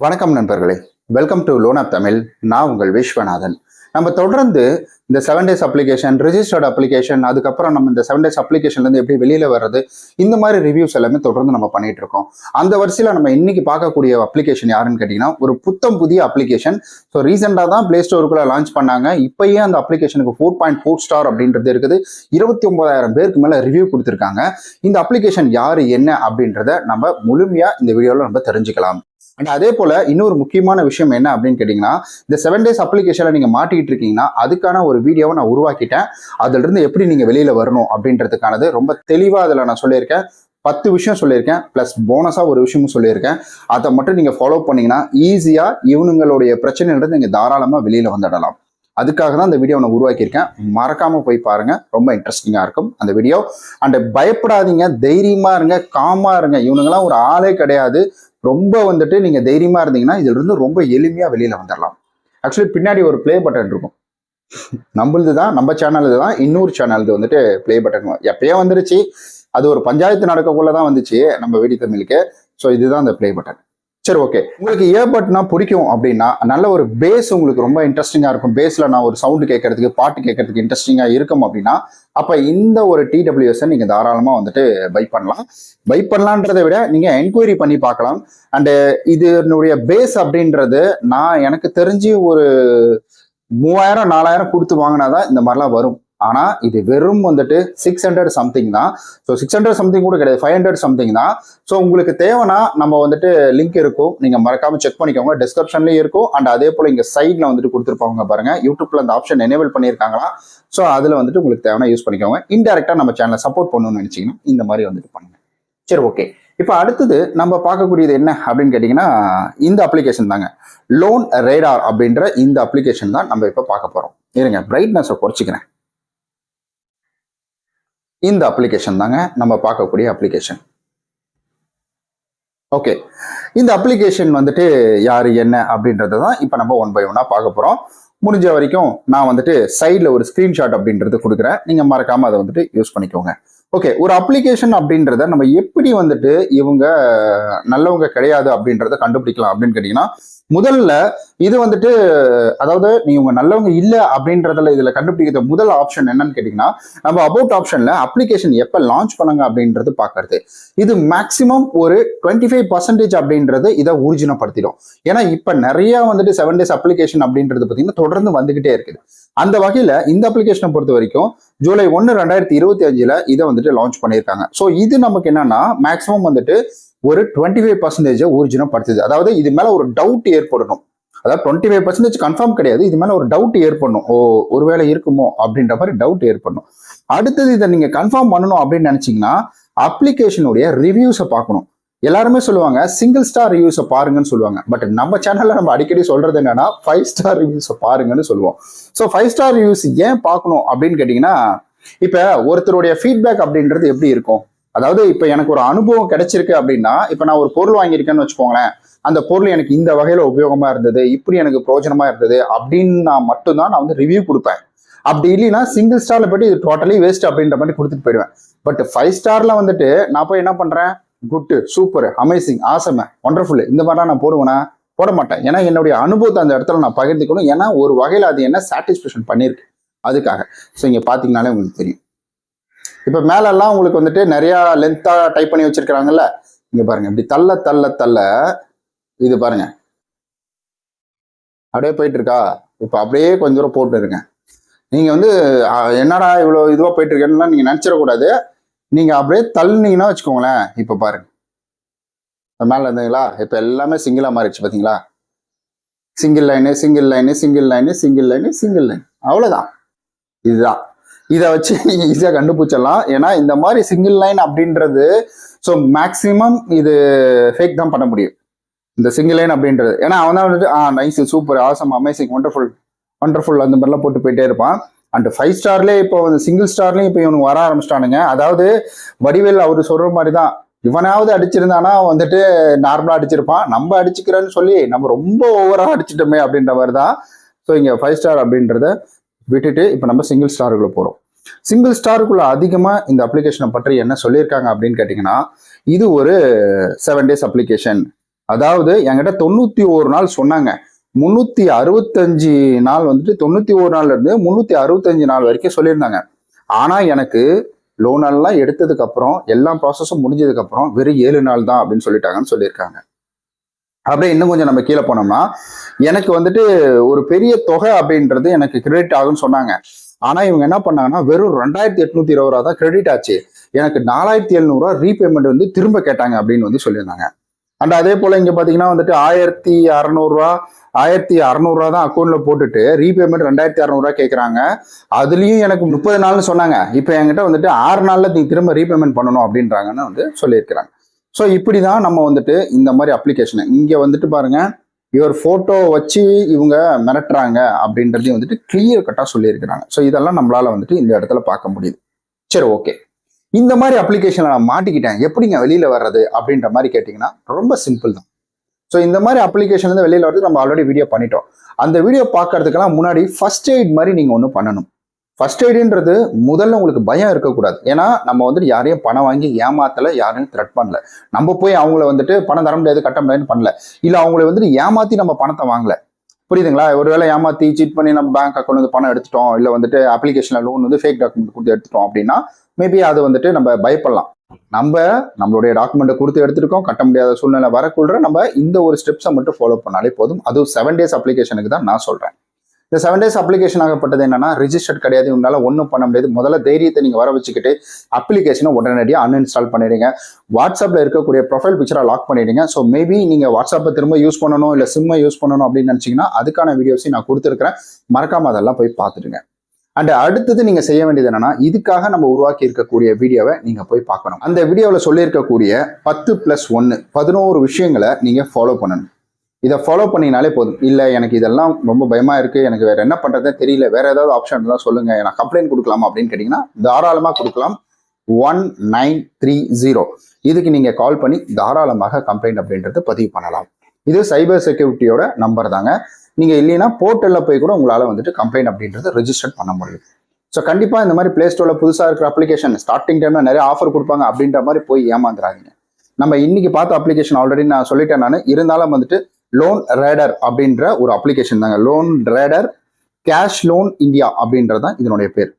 வணக்கம் நண்பர்களே. Welcome to loan app Tamil நான் உங்கள் விஸ்வநாதன். நம்ம தொடர்ந்து இந்த seven days application registered application அதுக்கப்புறம் நம்ம இந்த செவன் டேஸ் அப்ளிகேஷன்லேருந்து எப்படி வெளியில் வர்றது இந்த மாதிரி ரிவ்யூஸ் எல்லாமே தொடர்ந்து நம்ம பண்ணிட்டு இருக்கோம். அந்த வரிசையில் நம்ம இன்னைக்கு பார்க்கக்கூடிய அப்ளிகேஷன் யாருன்னு கேட்டிங்கன்னா ஒரு புத்தம் புதிய அப்ளிகேஷன் ஸோ ரீசெண்டாக தான் ப்ளே ஸ்டோருக்குள்ளே லான்ச் பண்ணாங்க. இப்போயே அந்த அப்ளிகேஷனுக்கு ஃபோர் பாயிண்ட் ஃபோர் ஸ்டார் அப்படின்றது இருக்குது. இருபத்தி ஒன்பதாயிரம் பேருக்கு மேலே ரிவ்யூ கொடுத்துருக்காங்க. இந்த அப்ளிகேஷன் யார் என்ன அப்படின்றத நம்ம முழுமையாக இந்த வீடியோவில் நம்ம தெரிஞ்சுக்கலாம். அண்ட் அதே போல இன்னொரு முக்கியமான விஷயம் என்ன அப்படின்னு கேட்டிங்கன்னா இந்த செவன் டேஸ் அப்ளிகேஷனில் நீங்கள் மாட்டிக்கிட்டு இருக்கீங்கன்னா அதுக்கான ஒரு வீடியோவை நான் உருவாக்கிட்டேன். அதுல இருந்து எப்படி நீங்கள் வெளியில் வரணும் அப்படின்றதுக்கானது ரொம்ப தெளிவாக அதில் நான் சொல்லியிருக்கேன். பத்து விஷயம் சொல்லியிருக்கேன். ப்ளஸ் போனஸாக ஒரு விஷயமும் சொல்லியிருக்கேன். அதை மட்டும் நீங்கள் ஃபாலோ பண்ணீங்கன்னா ஈஸியாக இவனுங்களுடைய பிரச்சனைன்றது நீங்கள் தாராளமாக வெளியில் வந்துடலாம். அதுக்காக தான் இந்த வீடியோ நான் உருவாக்கியிருக்கேன். மறக்காம போய் பாருங்க. ரொம்ப இன்ட்ரெஸ்டிங்காக இருக்கும் அந்த வீடியோ அண்ட் பயப்படாதீங்க. தைரியமா இருங்க. காமா இருங்க. இவனுங்கெல்லாம் ஒரு ஆளே கிடையாது. ரொம்ப வந்துட்டு நீங்கள் தைரியமாக இருந்தீங்கன்னா இதிலிருந்து ரொம்ப எளிமையாக வெளியில் வந்துடலாம் ஆக்சுவலி பின்னாடி ஒரு ப்ளே பட்டன் இருக்கும். நம்மளது தான் நம்ம சேனல் தான் இன்னொரு சேனல்து வந்துட்டு ப்ளே பட்டன் எப்பயோ வந்துருச்சு. அது ஒரு பஞ்சாயத்து நடக்கக்குள்ள தான் வந்துச்சு நம்ம வெடி தமிழுக்கு. ஸோ இதுதான் அந்த ப்ளே பட்டன் சரி ஓகே உங்களுக்கு ஏர்பட்னா பிடிக்கும் அப்படின்னா நல்ல ஒரு பேஸ் உங்களுக்கு ரொம்ப இன்ட்ரெஸ்டிங்காக இருக்கும். பேஸில் நான் ஒரு சவுண்டு கேட்கறதுக்கு பாட்டு கேட்கறதுக்கு இன்ட்ரெஸ்டிங்காக இருக்கும் அப்படின்னா அப்போ இந்த ஒரு டிடபிள்யூஎஸை நீங்கள் தாராளமாக வந்துட்டு பை பண்ணலாம். பை பண்ணலான்றதை விட நீங்கள் என்கொயரி பண்ணி பார்க்கலாம். அண்டு இதனுடைய பேஸ் அப்படின்றது நான் எனக்கு தெரிஞ்சு ஒரு மூவாயிரம் நாலாயிரம் கொடுத்து வாங்கினாதான் இந்த மாதிரிலாம் வரும். ஆனால் இது வெறும் வந்துட்டு சிக்ஸ் ஹண்ட்ரட் சம்திங் தான். ஸோ சிக்ஸ் ஹண்ட்ரட் சம்திங் கூட கிடையாது ஃபைவ் ஹண்ட்ரட் சம்திங் தான். ஸோ உங்களுக்கு தேவைன்னா நம்ம வந்துட்டு லிங்க் இருக்கும். நீங்கள் மறக்காமல் செக் பண்ணிக்கோங்க. டிஸ்கிரிப்ஷன்லேயும் இருக்கும். அண்ட் அதே போல் இங்கே சைடில் வந்துட்டு கொடுத்துருப்பாங்க பாருங்கள் யூடியூப்பில் அந்த ஆப்ஷன் எனேபிள் பண்ணியிருக்காங்களா ஸோ அதில் வந்துட்டு உங்களுக்கு தேவைன்னா யூஸ் பண்ணிக்கோங்க. இன்டெரக்டாக நம்ம சேனலை சப்போர்ட் பண்ணணும்னு நினச்சிங்கன்னா இந்த மாதிரி வந்துட்டு பண்ணுங்க. சரி ஓகே இப்போ அடுத்தது நம்ம பார்க்கக்கூடியது என்ன அப்படின்னு கேட்டிங்கன்னா இந்த அப்ளிகேஷன் தாங்க. லோன் ரேடார் அப்படின்ற இந்த அப்ளிகேஷன் தான் நம்ம இப்போ பார்க்க போகிறோம் இருங்க பிரைட்னஸை குறைச்சிக்கிறேன். இந்த அப்ளிகேஷன் தாங்க நம்ம பார்க்கக்கூடிய அப்ளிகேஷன் ஓகே இந்த அப்ளிகேஷன் வந்துட்டு யார் என்ன அப்படின்றத தான் இப்போ நம்ம ஒன் பை ஒன்னாக பார்க்க போகிறோம் முடிஞ்ச வரைக்கும் நான் வந்துட்டு சைடில் ஒரு ஸ்க்ரீன்ஷாட் அப்படின்றது கொடுக்குறேன். நீங்கள் மறக்காமல் அதை வந்துட்டு யூஸ் பண்ணிக்கோங்க. ஓகே ஒரு அப்ளிகேஷன் அப்படின்றத நம்ம எப்படி வந்துட்டு இவங்க நல்லவங்க கிடையாது அப்படின்றத கண்டுபிடிக்கலாம் அப்படின்னு கேட்டிங்கன்னா முதல்ல இது வந்துட்டு அதாவது நீ இவங்க நல்லவங்க இல்லை அப்படின்றதுல இதுல கண்டுபிடிக்கிற முதல் ஆப்ஷன் என்னன்னு கேட்டீங்கன்னா நம்ம அபவுட் ஆப்ஷன்ல அப்ளிகேஷன் எப்ப லான்ச் பண்ணாங்க அப்படின்றது பாக்குறது. இது மேக்சிமம் ஒரு டுவெண்ட்டி ஃபைவ் பர்சன்டேஜ் அப்படின்றது இதை ஊர்ஜினப்படுத்திடும் ஏன்னா இப்ப நிறைய வந்துட்டு செவன் டேஸ் அப்ளிகேஷன் அப்படின்றது பார்த்தீங்கன்னா தொடர்ந்து வந்துகிட்டே இருக்குது. அந்த வகையில இந்த அப்ளிகேஷனை பொறுத்த வரைக்கும் ஜூலை ஒன்று ரெண்டாயிரத்தி இருபத்தி அஞ்சில் இதை வந்துட்டு லான்ச் பண்ணியிருக்காங்க. ஸோ இது நமக்கு என்னன்னா மேக்சிமம் வந்துட்டு ஒரு டுவெண்ட்டி ஃபைவ் பர்சன்டேஜை பர்சன்டேஜ் ஊர்ஜினப்படுத்துது அதாவது இது மேலே ஒரு டவுட் ஏற்படணும். அதாவது டுவெண்ட்டி ஃபைவ் பர்சன்டேஜ் கன்ஃபார்ம் கிடையாது. இது மேலே ஒரு டவுட் ஏற்படணும். ஓ ஒருவேளை இருக்குமோ அப்படின்ற மாதிரி டவுட் ஏற்படணும். அடுத்தது இதை நீங்கள் கன்ஃபார்ம் பண்ணணும் அப்படின்னு நினச்சிங்கன்னா அப்ளிகேஷனுடைய ரிவ்யூஸை பார்க்கணும். எல்லாருமே சொல்லுவாங்க சிங்கிள் ஸ்டார் ரிவ்யூஸை பாருங்கன்னு சொல்லுவாங்க. பட் நம்ம சேனல்ல நம்ம அடிக்கடி சொல்றது என்னன்னா ஃபைவ் ஸ்டார் ரிவ்யூஸை பாருங்கன்னு சொல்லுவோம். ஸோ ஃபைவ் ஸ்டார் ரிவ்யூஸ் ஏன் பார்க்கணும் அப்படின்னு கேட்டீங்கன்னா இப்போ ஒருத்தருடைய ஃபீட்பேக் அப்படின்றது எப்படி இருக்கும்? அதாவது இப்போ எனக்கு ஒரு அனுபவம் கிடைச்சிருக்கு அப்படின்னா இப்போ நான் ஒரு பொருள் வாங்கியிருக்கேன்னு வச்சுக்கோங்களேன். அந்த பொருள் எனக்கு இந்த வகையில உபயோகமா இருந்தது இப்படி எனக்கு பிரயோஜனமா இருந்தது அப்படின்னு மட்டும்தான் நான் வந்து ரிவ்யூ கொடுப்பேன். அப்படி இல்லைன்னா சிங்கிள் ஸ்டார்ல போயிட்டு இது டோட்டலி வேஸ்ட் அப்படின்ற மாதிரி கொடுத்துட்டு போயிடுவேன். பட் ஃபைவ் ஸ்டார்ல வந்துட்டு நான் போய் என்ன பண்றேன்? Good super amazing awesome wonderful இந்த மாதிரிலாம் நான் போடுவேனா போட மாட்டேன். ஏன்னா என்னுடைய அனுபவத்தை அந்த இடத்துல நான் பகிர்ந்துக்கணும். ஏன்னா ஒரு வகையில் அது என்ன சாட்டிஸ்ஃபேக்ஷன் பண்ணியிருக்கு. அதுக்காக. ஸோ இங்கே பார்த்தீங்கனாலே உங்களுக்கு தெரியும். இப்போ மேலெல்லாம் உங்களுக்கு வந்துட்டு நிறையா லென்த்தாக டைப் பண்ணி வச்சிருக்கிறாங்கல்ல? இங்கே பாருங்கள் இப்படி தள்ள தள்ள தள்ள. இது பாருங்கள் அப்படியே போயிட்டு இருக்கா இப்போ அப்படியே கொஞ்சம் தூரம் போட்டு இருங்க நீங்கள் வந்து என்னடா இவ்வளோ இதுவாக போயிட்டு இருக்கேன்னா நீங்கள் நினச்சிடக்கூடாது. நீங்கள் அப்படியே தள்ளுனீங்கன்னா வச்சுக்கோங்களேன். இப்போ பாருங்க. மேலே இருந்தீங்களா? இப்போ எல்லாமே சிங்கிளாக மாறிடுச்சு பார்த்தீங்களா single line single line single line single line single line அவ்வளோதான் இதுதான். இதை வச்சு நீங்கள் ஈஸியாக கண்டுபிடிச்சிடலாம். ஏன்னா இந்த மாதிரி சிங்கிள் லைன் அப்படின்றது ஸோ மேக்ஸிமம் இது ஃபேக் தான் பண்ண முடியும். இந்த சிங்கிள் லைன் அப்படின்றது. ஏன்னா அவன் தான் வந்துட்டு ஆ nice super awesome amazing wonderful wonderful அந்த மாதிரிலாம் போட்டு போயிட்டே இருப்பான். அண்ட் ஃபைவ் ஸ்டார்லேயே இப்போ வந்து சிங்கிள் ஸ்டார்லேயும் இப்போ இவனுக்கு வர ஆரம்பிச்சிட்டானுங்க. அதாவது வடிவேல் அவர் சொல்கிற மாதிரி தான் இவனாவது அடிச்சிருந்தானா வந்துட்டு நார்மலாக அடிச்சிருப்பான். நம்ம அடிச்சுக்கிறேன்னு சொல்லி நம்ம ரொம்ப ஓவராக அடிச்சிட்டோமே அப்படின்ற மாதிரி தான் ஸோ இங்கே ஃபைவ் ஸ்டார் அப்படின்றத விட்டுட்டு இப்போ நம்ம சிங்கிள் ஸ்டாருக்குள்ளே போகிறோம் சிங்கிள் ஸ்டாருக்குள்ள அதிகமாக இந்த அப்ளிகேஷனை பற்றி என்ன சொல்லியிருக்காங்க அப்படின்னு கேட்டிங்கன்னா இது ஒரு செவன் டேஸ் அப்ளிகேஷன் அதாவது என்கிட்ட தொண்ணூத்தி ஒரு நாள் சொன்னாங்க. முந்நூற்றி அறுபத்தஞ்சு நாள் வந்துட்டு தொண்ணூற்றி ஒரு நாள்ல இருந்து அறுபத்தஞ்சு நாள் வரைக்கும் சொல்லியிருந்தாங்க. ஆனா எனக்கு லோன் எல்லாம் எடுத்ததுக்கு அப்புறம் எல்லா ப்ராசஸும் முடிஞ்சதுக்கு அப்புறம் வெறும் ஏழு நாள் தான் அப்படின்னு சொல்லிட்டாங்கன்னு சொல்லியிருக்காங்க. அப்படியே இன்னும் கொஞ்சம் நம்ம கீழே போனோம்னா எனக்கு வந்துட்டு ஒரு பெரிய தொகை அப்படின்றது எனக்கு கிரெடிட் ஆகும்னு சொன்னாங்க. ஆனா இவங்க என்ன பண்ணாங்கன்னா வெறும் ரெண்டாயிரத்தி எட்நூத்தி இருபது ரூபா தான் கிரெடிட் ஆச்சு. எனக்கு நாலாயிரத்தி எழுநூறுவா ரீபேமெண்ட் வந்து திரும்ப கேட்டாங்க அப்படின்னு வந்து சொல்லியிருந்தாங்க. அண்ட் அதே போல இங்க பாத்தீங்கன்னா வந்துட்டு ஆயிரத்தி அறநூறுவா ஆயிரத்தி அறநூறுவா தான் அக்கௌண்ட்ல போட்டுட்டு ரீபேமெண்ட் ரெண்டாயிரத்தி அறநூறுவா கேட்குறாங்க அதுலயும் எனக்கு முப்பது நாள்னு சொன்னாங்க. இப்போ என்கிட்ட வந்துட்டு ஆறு நாள்ல நீ திரும்ப ரீபேமெண்ட் பண்ணணும் அப்படின்றாங்கன்னு வந்து சொல்லியிருக்கிறாங்க. ஸோ இப்படி தான் நம்ம வந்துட்டு இந்த மாதிரி அப்ளிகேஷனை இங்கே வந்துட்டு பாருங்க இவர் ஃபோட்டோ வச்சு இவங்க மிரட்டுறாங்க அப்படின்றதையும் வந்துட்டு கிளியர் கட்டாக சொல்லியிருக்கிறாங்க. ஸோ இதெல்லாம் நம்மளால் வந்துட்டு இந்த இடத்துல பார்க்க முடியுது. சரி ஓகே இந்த மாதிரி அப்ளிகேஷனை நான் மாட்டிக்கிட்டேன். எப்படிங்க வெளியில் வர்றது அப்படின்ற மாதிரி கேட்டிங்கன்னா ரொம்ப சிம்பிள் தான். ஸோ இந்த மாதிரி அப்ளிகேஷன்லேருந்து வெளியில் வரது நம்ம ஆல்ரெடி வீடியோ பண்ணிட்டோம். அந்த வீடியோ பார்க்கறதுக்கெல்லாம் முன்னாடி ஃபர்ஸ்ட் எய்ட் மாதிரி நீங்கள் ஒன்று பண்ணணும். ஃபர்ஸ்ட் எய்டுன்றது முதல்ல உங்களுக்கு பயம் இருக்கக்கூடாது. ஏன்னா நம்ம வந்துட்டு யாரையும் பணம் வாங்கி ஏமாத்தலை யாரையும் த்ரெட் பண்ணல. நம்ம போய் அவங்கள வந்துட்டு பணம் தர முடியாது கட்ட முடியாதுன்னு பண்ணல. இல்லை அவங்கள வந்துட்டு ஏமாத்தி நம்ம பணத்தை வாங்கல. புரியுதுங்களா? ஒருவேளை ஏமாத்தி சீட் பண்ணி நம்ம பேங்க் அக்கௌண்ட் வந்து பணம் எடுத்துட்டோம். இல்லை வந்துட்டு அப்ளிகேஷனில் லோன் வந்து ஃபேக் டாக்குமெண்ட் கொடுத்து எடுத்துட்டோம் அப்படின்னா மேபி அது வந்துட்டு நம்ம பயப்படலாம். நம்ம நம்மளுடைய டாக்குமெண்ட்டை கொடுத்து எடுத்துருக்கோம் கட்ட முடியாத சூழ்நிலை வரக்குள்ள நம்ம இந்த ஒரு ஸ்டெப்ஸை மட்டும் ஃபாலோ பண்ணாலே போதும். அதுவும் செவன் டேஸ் அப்ளிகேஷனுக்கு தான் நான் சொல்கிறேன் இந்த செவன் டேஸ் அப்ளிகேஷன் ஆகப்பட்டது என்னன்னா ரிஜிஸ்டர்ட் கிடையாது. உங்களால் ஒன்றும் பண்ண முடியாது. முதல்ல தைரியத்தை நீங்கள் வர வச்சுக்கிட்டு அப்ளிகேஷனை உடனடியாக அன்இன்ஸ்டால் பண்ணிடுங்க. வாட்ஸ்அப்பில் இருக்கக்கூடிய ப்ரொஃபைல் பிக்சரை லாக் பண்ணிடுங்க. ஸோ மேபி நீங்கள் வாட்ஸ்அப்பை திரும்ப யூஸ் பண்ணணும் இல்லை சிம்மை யூஸ் பண்ணணும் அப்படின்னு நினச்சிங்கன்னா அதுக்கான வீடியோஸையும் நான் கொடுத்துருக்கிறேன். மறக்காமல் அதெல்லாம் போய் பார்த்துடுங்க. அண்ட் அடுத்தது நீங்க செய்ய வேண்டியது என்னன்னா இதுக்காக நம்ம உருவாக்கி இருக்கக்கூடிய வீடியோவை நீங்க போய் பார்க்கணும். அந்த வீடியோவில் சொல்லியிருக்கக்கூடிய பத்து பிளஸ் ஒன்று பதினோரு விஷயங்களை நீங்க ஃபாலோ பண்ணணும். இதை ஃபாலோ பண்ணினாலே போதும். இல்லை எனக்கு இதெல்லாம் ரொம்ப பயமாக இருக்குது எனக்கு வேற என்ன பண்ணுறதே தெரியல வேற ஏதாவது ஆப்ஷன் இருந்தால் சொல்லுங்க நான் கம்ப்ளைண்ட் கொடுக்கலாமா அப்படின்னு கேட்டிங்கன்னா தாராளமாக கொடுக்கலாம். ஒன் நைன் த்ரீ ஜீரோ இதுக்கு நீங்கள் கால் பண்ணி தாராளமாக கம்ப்ளைண்ட் அப்படின்றது பதிவு பண்ணலாம். இது சைபர் செக்யூரிட்டியோட நம்பர் தாங்க. நீங்கள் இல்லைன்னா போர்ட்டலில் போய் கூட உங்களால் வந்துட்டு கம்ப்ளைண்ட் அப்படின்றது ரெஜிஸ்டர் பண்ண முடியும். ஸோ கண்டிப்பாக இந்த மாதிரி பிளே ஸ்டோரில் புதுசாக இருக்கிற அப்ளிகேஷன் ஸ்டார்டிங் டைமில் நிறைய ஆஃபர் கொடுப்பாங்க அப்படின்ற மாதிரி போய் ஏமாந்துறாங்க நம்ம இன்னைக்கு பார்த்த அப்ளிகேஷன் ஆல்ரெடி நான் சொல்லிட்டேன் நான். இருந்தாலும் வந்துட்டு லோன் ரேடர் அப்படின்ற ஒரு அப்ளிகேஷன் தாங்க. Loan raider cash loan India அப்படின்றது தான் இதனுடைய பேர்.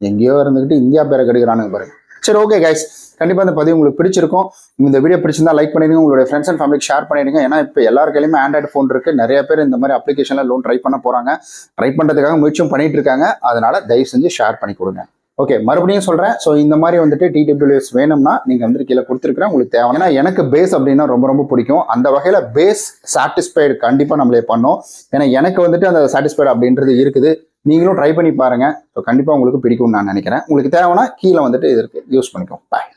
எங்கேயோ இருந்துக்கிட்டு இந்தியா பேரை கெடுக்கிறானுங்க பாருங்க. சரி ஓகே கைஸ் கண்டிப்பாக இந்த பதிவு உங்களுக்கு பிடிச்சிருக்கும். இந்த வீடியோ பிடிச்சிருந்தா லைக் பண்ணிடுங்க. உங்களுடைய ஃப்ரெண்ட்ஸ் அண்ட் ஃபேமிலிக்கு ஷேர் பண்ணிடுங்க. ஏன்னா இப்போ எல்லார் கையிலுமே ஆண்ட்ராய்டு ஃபோன் இருக்கு. நிறைய பேர் இந்த மாதிரி அப்ளிகேஷன்லாம் லோன் ட்ரை பண்ண போகிறாங்க ட்ரை பண்ணுறதுக்காக முயற்சியும் பண்ணிட்டு இருக்காங்க. அதனால தயவு செஞ்சு ஷேர் பண்ணி கொடுங்க. ஓகே மறுபடியும் சொல்கிறேன் ஸோ இந்த மாதிரி வந்துட்டு டிடபிள்யூஎஸ் வேணும்னா நீங்கள் வந்துட்டு கீழே கொடுத்துருக்குறேன். உங்களுக்கு தேவை ஏன்னா எனக்கு பேஸ் அப்படின்னா ரொம்ப ரொம்ப பிடிக்கும். அந்த வகையில் பேஸ் சாட்டிஸ்ஃபைடு கண்டிப்பாக நம்மளே பண்ணோம். ஏன்னா எனக்கு வந்துட்டு அந்த சாட்டிஸ்ஃபைடு அப்படின்றது இருக்குது. நீங்களும் ட்ரை பண்ணி பாருங்க. ஸோ கண்டிப்பாக உங்களுக்கு பிடிக்கும்னு நான் நினைக்கிறேன். உங்களுக்கு தேவைன்னா கீழே வந்துட்டு இதற்கு யூஸ் பண்ணிக்கோங்க. பாய்